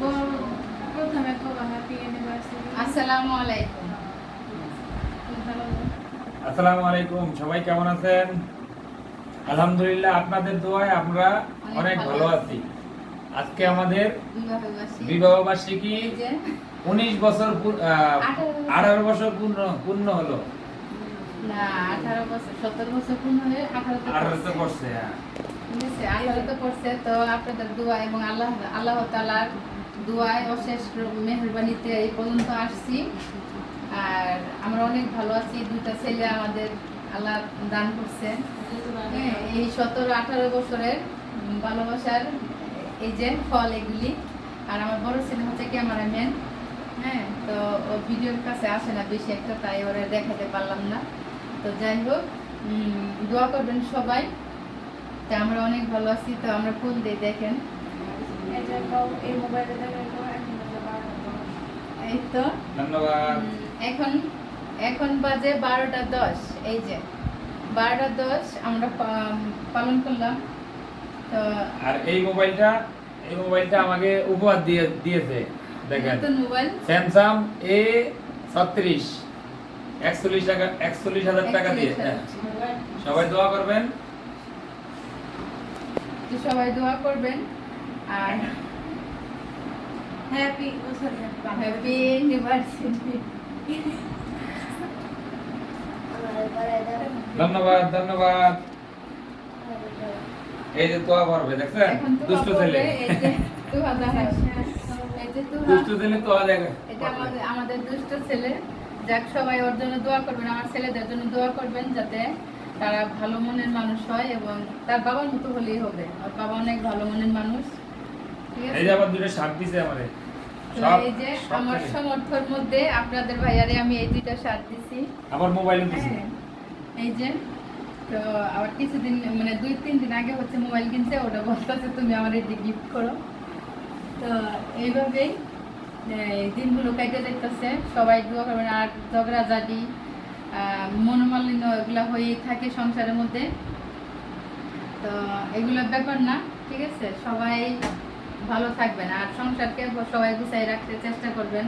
প্রথমে কবা happy anniversary আসসালামু আলাইকুম। আসসালামু আলাইকুম সবাই কেমন আছেন? আলহামদুলিল্লাহ আপনাদের দোয়ায় আমরা অনেক ভালো। আছি। আজকে আমাদের বিবাহ বার্ষিকী। উনিশ বছর আহ, আঠারো বছর পূর্ণ পূর্ণ হলো। না আঠারো বছর সতেরো বছর পূর্ণ হয়ে পড়ছে। পড়ছে হ্যাঁ। আঠারোতে পড়ছে তো এবং আল্লাহ আল্লাহ তালার অশেষ এই পর্যন্ত আসছি। আর আমরা অনেক ভালো আছি ছেলে আমাদের আল্লাহ দান করছে। হ্যাঁ, এই সতেরো বছরের ভালোবাসার ফল এগুলি। আর আমার বড় ছেলে হচ্ছে ক্যামেরাম্যান। হ্যাঁ তো ও ভিডিওর কাছে আসে না বেশি একটা তাই ওরা দেখাতে পারলাম না। তো যাই হোক দোয়া করবেন সবাই। তো আমরা অনেক ভালো আছি তো আমরা ফুল দিই দেখেন। এই যে কও এই মোবাইলে দেখে কও এখন তো। এখন এখন বাজে বারোটা দশ এই যে। বারোটা দশ আমরা পালন করলাম। তো আর এই মোবাইলটা এই মোবাইলটা আমাকে উপহার দিয়ে দিয়েছে দেখেন। নতুন মোবাইল স্যামসাং এ ছত্রিশ একচল্লিশ টাকা একচল্লিশ হাজার টাকা দিয়ে হ্যাঁ। সবাই দোয়া করবেন। তো সবাই দোয়া করবেন। আর হ্যাপি হ্যাপি ইউনিভার্সিটি ধন্যবাদ ধন্যবাদ। এই যে তোয়া করবে দেখছেন? দুষ্ট ছেলে। এই যে তুহা দেখাস। এই যে তুহা দুষ্ট ছেলে তোয়া দেখে এটা আমাদের আমাদের দুষ্ট ছেলে। যাক সবাই ওর জন্য দোয়া করবেন আমার ছেলেদের জন্য দোয়া করবেন যাতে তারা ভালো মনের মানুষ হয় এবং তার বাবার মতো হলেই হবে। আর বাবা অনেক ভালো মনের মানুষ। এই যে আবার দুটো শার্ট দিছে আমারে। এই যে আমার সমর্থর মধ্যে আপনাদের ভাইয়ারে আমি এই দুইটা শার্ট দিছি। আবার মোবাইলও দিছে। হ্যাঁ, এই যে তো আবার কিছুদিন মানে দুই তিন দিন আগে হচ্ছে মোবাইল কিনছে ওটা বলতেছে তুমি আমার এটি গিফট করো। তো এইভাবেই দিনগুলো কেটে দেখতেছে সবাই দোয়া করবেন আর ঝগড়াঝাটি আহ, মনোমালিন্য এগুলো হয়েই থাকে সংসারের মধ্যে। তো এগুলো ব্যাপার না ঠিক আছে? সবাই ভালো থাকবেন আর সংসারকে সবাই গুছাই রাখতে চেষ্টা করবেন।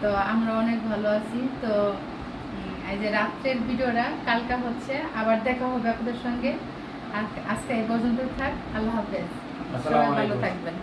তো আমরা অনেক ভালো আছি। তো এই যে রাত্রের ভিডিওটা কালকা হচ্ছে আবার দেখা হবে আপনাদের সঙ্গে। আজকে এই পর্যন্ত থাক আল্লাহ হাফেজ। সবাই ভালো থাকবেন।